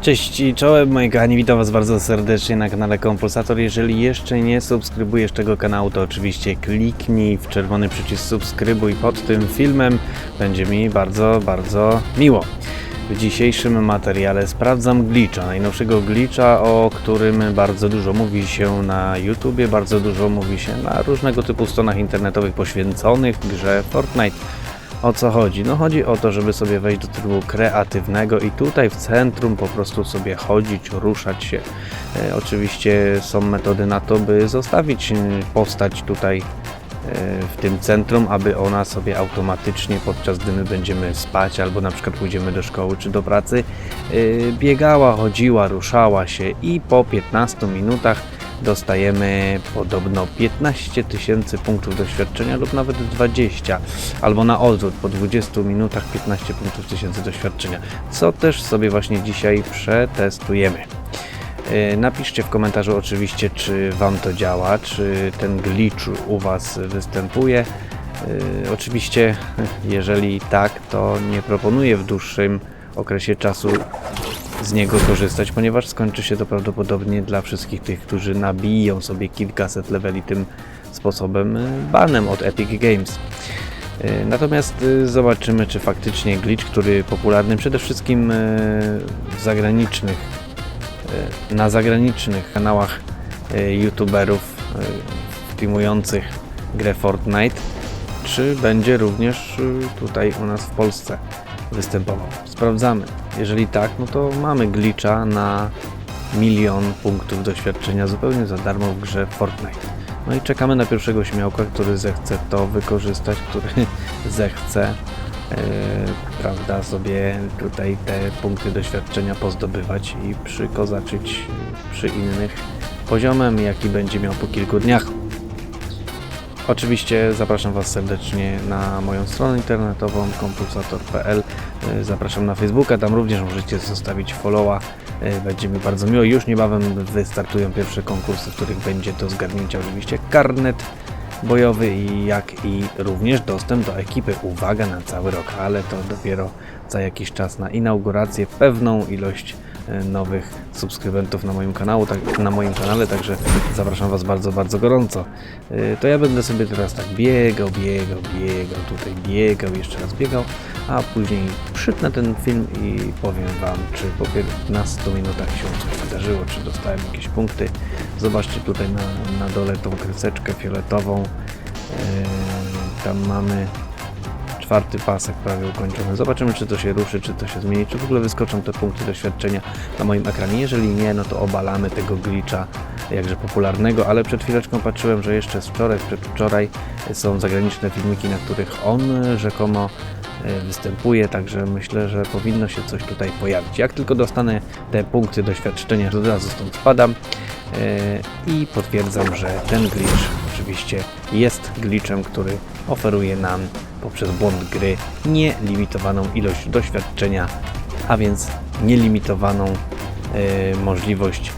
Cześć i czołem moi kochani, witam was bardzo serdecznie na kanale Kompulsator. Jeżeli jeszcze nie subskrybujesz tego kanału, to oczywiście kliknij w czerwony przycisk subskrybuj pod tym filmem. Będzie mi bardzo, bardzo miło. W dzisiejszym materiale sprawdzam glitcha, najnowszego glitcha, o którym bardzo dużo mówi się na YouTubie, bardzo dużo mówi się na różnego typu stronach internetowych poświęconych grze Fortnite. O co chodzi? No chodzi o to, żeby sobie wejść do trybu kreatywnego i tutaj w centrum po prostu sobie chodzić, ruszać się. E, oczywiście są metody na to, by zostawić e, postać tutaj e, w tym centrum, aby ona sobie automatycznie podczas gdy my będziemy spać albo na przykład pójdziemy do szkoły czy do pracy e, biegała, chodziła, ruszała się i po 15 minutach dostajemy podobno 15 tysięcy punktów doświadczenia lub nawet 20, albo na odwrót, po 20 minutach 15 punktów tysięcy doświadczenia, co też sobie właśnie dzisiaj przetestujemy. Yy, Napiszcie w komentarzu oczywiście, czy Wam to działa, czy ten glitch u Was występuje. Yy, Oczywiście, jeżeli tak, to nie proponuję w dłuższym okresie czasu z niego korzystać, ponieważ skończy się to prawdopodobnie dla wszystkich tych, którzy nabiją sobie kilkaset leveli tym sposobem y, banem od Epic Games. Y, Natomiast y, zobaczymy, czy faktycznie glitch, który popularny przede wszystkim w zagranicznych, na zagranicznych kanałach youtuberów streamujących grę Fortnite, czy będzie również tutaj u nas w Polsce występował. Sprawdzamy. Jeżeli tak, no to mamy glitcha na milion punktów doświadczenia zupełnie za darmo w grze Fortnite. No i czekamy na pierwszego śmiałka, który zechce to wykorzystać, który zechce e, prawda, sobie tutaj te punkty doświadczenia pozdobywać i przykozaczyć przy innych poziomem, jaki będzie miał po kilku dniach. Oczywiście zapraszam Was serdecznie na moją stronę internetową kompulsator.pl. Y, Zapraszam na Facebooka, tam również możecie zostawić followa. Y, Będzie mi bardzo miło. Już niebawem wystartują pierwsze konkursy, w których będzie do zgarnięcia oczywiście karnet bojowy jak i również dostęp do ekipy. Uwaga na cały rok, ale to dopiero za jakiś czas na inaugurację pewną ilość e, nowych subskrybentów na moim kanału, tak, na moim kanale, także zapraszam Was bardzo, bardzo gorąco. E, To ja będę sobie teraz tak biegał, biegał, biegał, tutaj biegał, jeszcze raz biegał, a później przytnę ten film i powiem Wam, czy po 15 minutach się coś wydarzyło, czy dostałem jakieś punkty. Zobaczcie tutaj na, na dole tą kreseczkę fioletową. E, Tam mamy czwarty pasek prawie ukończony. Zobaczymy, czy to się ruszy, czy to się zmieni, czy w ogóle wyskoczą te punkty doświadczenia na moim ekranie. Jeżeli nie, no to obalamy tego glitcha jakże popularnego, ale przed chwileczką patrzyłem, że jeszcze z wczoraj, przedwczoraj są zagraniczne filmiki, na których on rzekomo występuje, także myślę, że powinno się coś tutaj pojawić. Jak tylko dostanę te punkty doświadczenia, to od razu stąd spadam e, i potwierdzam, że ten glitch oczywiście jest glitchem, który oferuje nam poprzez błąd gry nielimitowaną ilość doświadczenia, a więc nielimitowaną e, możliwość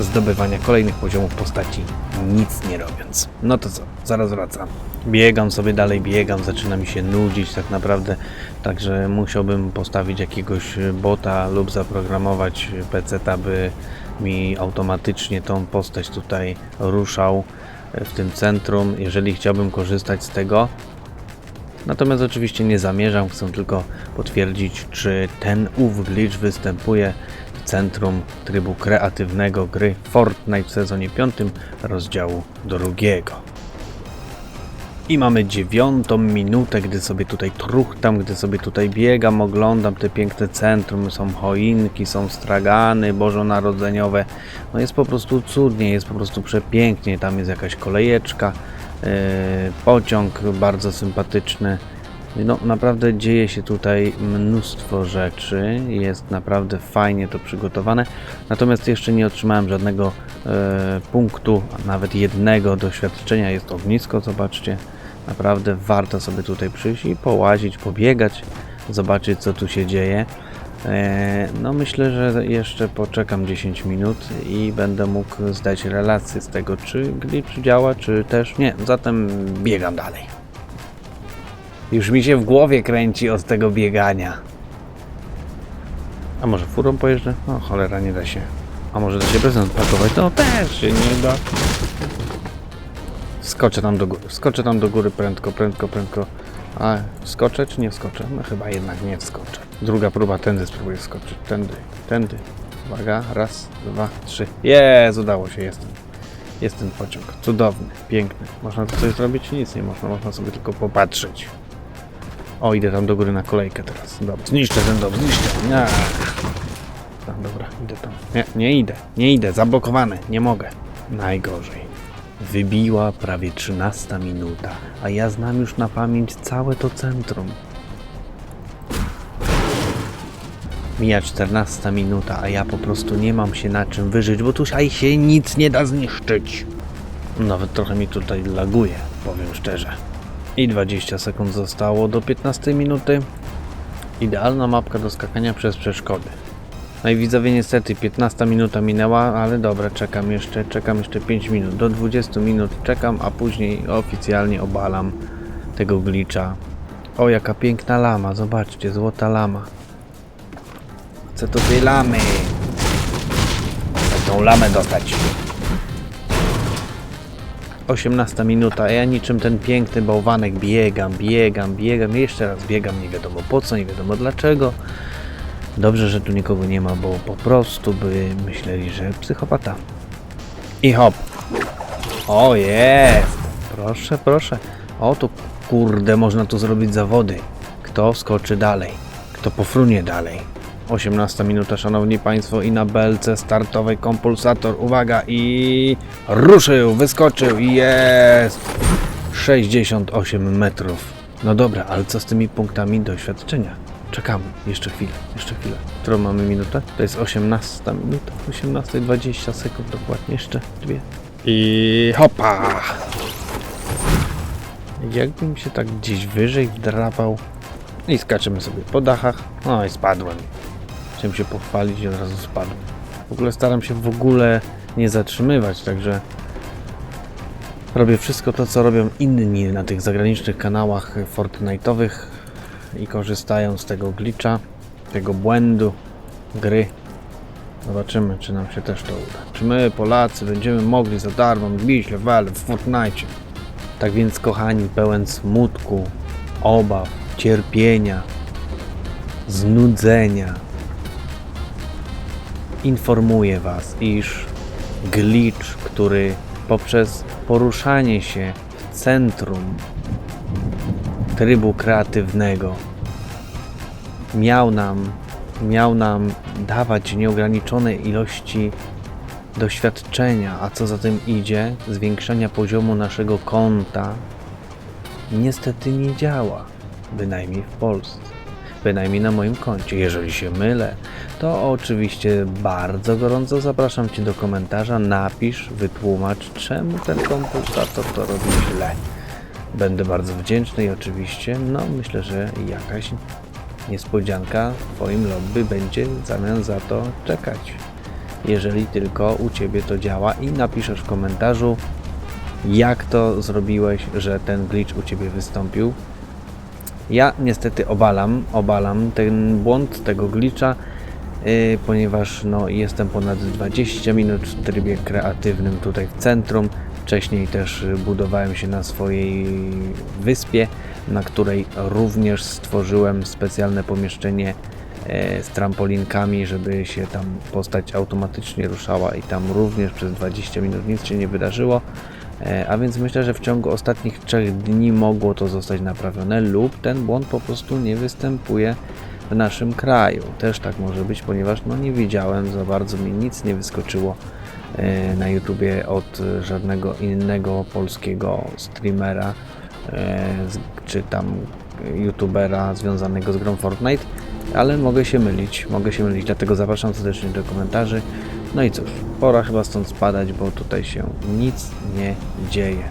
zdobywania kolejnych poziomów postaci, nic nie robiąc. No to co, zaraz wracam. Biegam sobie dalej, biegam, zaczyna mi się nudzić tak naprawdę, także musiałbym postawić jakiegoś bota lub zaprogramować PC, aby mi automatycznie tą postać tutaj ruszał w tym centrum, jeżeli chciałbym korzystać z tego. Natomiast oczywiście nie zamierzam, chcę tylko potwierdzić, czy ten ów glitch występuje centrum trybu kreatywnego gry Fortnite w sezonie 5 rozdziału drugiego. I mamy dziewiątą minutę, gdy sobie tutaj truchtam, gdy sobie tutaj biegam, oglądam te piękne centrum, są choinki, są stragany bożonarodzeniowe. No jest po prostu cudnie, jest po prostu przepięknie, tam jest jakaś kolejeczka, yy, pociąg bardzo sympatyczny. No naprawdę dzieje się tutaj mnóstwo rzeczy, jest naprawdę fajnie to przygotowane. Natomiast jeszcze nie otrzymałem żadnego e, punktu, nawet jednego doświadczenia. Jest ognisko, zobaczcie. Naprawdę warto sobie tutaj przyjść i połazić, pobiegać, zobaczyć co tu się dzieje. E, No myślę, że jeszcze poczekam 10 minut i będę mógł zdać relację z tego, czy glitch działa, czy też nie. Zatem biegam dalej. Już mi się w głowie kręci od tego biegania. A może furą pojeżdżę? No cholera, nie da się. A może da się prezent pakować? No też się nie da. Skoczę tam do góry. Skoczę tam do góry prędko, prędko, prędko. A skoczę czy nie skoczę? No chyba jednak nie wskoczę. Druga próba, tędy spróbuję skoczyć. Tędy, tędy. Uwaga, raz, dwa, trzy. Jest, udało się, jestem. Jest ten pociąg. Cudowny, piękny. Można tu coś zrobić? Nic nie można, można sobie tylko popatrzeć. O, idę tam do góry na kolejkę teraz. Dobra, zniszczę ten dom, zniszczę. Nie. Dobra, idę tam. Nie, nie idę, nie idę, zablokowany, nie mogę. Najgorzej. Wybiła prawie 13 minuta, a ja znam już na pamięć całe to centrum. Mija 14 minuta, a ja po prostu nie mam się na czym wyżyć, bo tutaj się nic nie da zniszczyć. Nawet trochę mi tutaj laguje, powiem szczerze. I 20 sekund zostało do 15 minuty. Idealna mapka do skakania przez przeszkody. No i widzowie niestety 15 minuta minęła, ale dobra, czekam jeszcze, czekam jeszcze 5 minut. Do 20 minut czekam, a później oficjalnie obalam tego glitcha. O, jaka piękna lama, zobaczcie, złota lama. Chcę tu tej lamy. Chcę tą lamę dostać. 18 minuta, ja niczym ten piękny bałwanek biegam, biegam, biegam, jeszcze raz biegam, nie wiadomo po co, nie wiadomo dlaczego. Dobrze, że tu nikogo nie ma, bo po prostu by myśleli, że psychopata. I hop. O, jest! Proszę, proszę. O, tu kurde, można tu zrobić zawody. Kto skoczy dalej? Kto pofrunie dalej? 18 minuta, szanowni państwo, i na belce startowej kompulsator. Uwaga, i ruszył, wyskoczył, jest! 68 metrów. No dobra, ale co z tymi punktami doświadczenia? Czekamy, jeszcze chwilę, jeszcze chwilę. Którą mamy minutę? To jest 18 minuta, 18.20 sekund dokładnie, jeszcze dwie. I hopa! Jakbym się tak gdzieś wyżej wdrapał i skaczemy sobie po dachach. No i spadłem. Chciałem się pochwalić i od razu spadłem. W ogóle staram się w ogóle nie zatrzymywać, także robię wszystko to, co robią inni na tych zagranicznych kanałach Fortnite'owych i korzystają z tego glitcha, tego błędu gry. Zobaczymy, czy nam się też to uda. Czy my, Polacy, będziemy mogli za darmo bić level w Fortnite. Tak więc, kochani, pełen smutku, obaw, cierpienia, znudzenia, informuję Was, iż glitch, który poprzez poruszanie się w centrum trybu kreatywnego miał nam, miał nam dawać nieograniczone ilości doświadczenia, a co za tym idzie, zwiększania poziomu naszego konta, niestety nie działa, bynajmniej w Polsce, bynajmniej na moim koncie. Jeżeli się mylę, to oczywiście bardzo gorąco zapraszam Cię do komentarza, napisz, wytłumacz, czemu ten kompostator to robi źle. Będę bardzo wdzięczny i oczywiście, no myślę, że jakaś niespodzianka w Twoim lobby będzie w zamian za to czekać. Jeżeli tylko u Ciebie to działa i napiszesz w komentarzu, jak to zrobiłeś, że ten glitch u Ciebie wystąpił. Ja niestety obalam, obalam ten błąd tego glitcha, yy, ponieważ no, jestem ponad 20 minut w trybie kreatywnym tutaj w centrum. Wcześniej też y, budowałem się na swojej wyspie, na której również stworzyłem specjalne pomieszczenie e, z trampolinkami, żeby się tam postać automatycznie ruszała i tam również przez 20 minut nic się nie wydarzyło. E, A więc myślę, że w ciągu ostatnich trzech dni mogło to zostać naprawione lub ten błąd po prostu nie występuje w naszym kraju. Też tak może być, ponieważ no nie widziałem za bardzo mi nic nie wyskoczyło e, na YouTubie od żadnego innego polskiego streamera e, czy tam youtubera związanego z grą Fortnite, ale mogę się mylić, mogę się mylić, dlatego zapraszam serdecznie do komentarzy. No i cóż, pora chyba stąd spadać, bo tutaj się nic nie dzieje.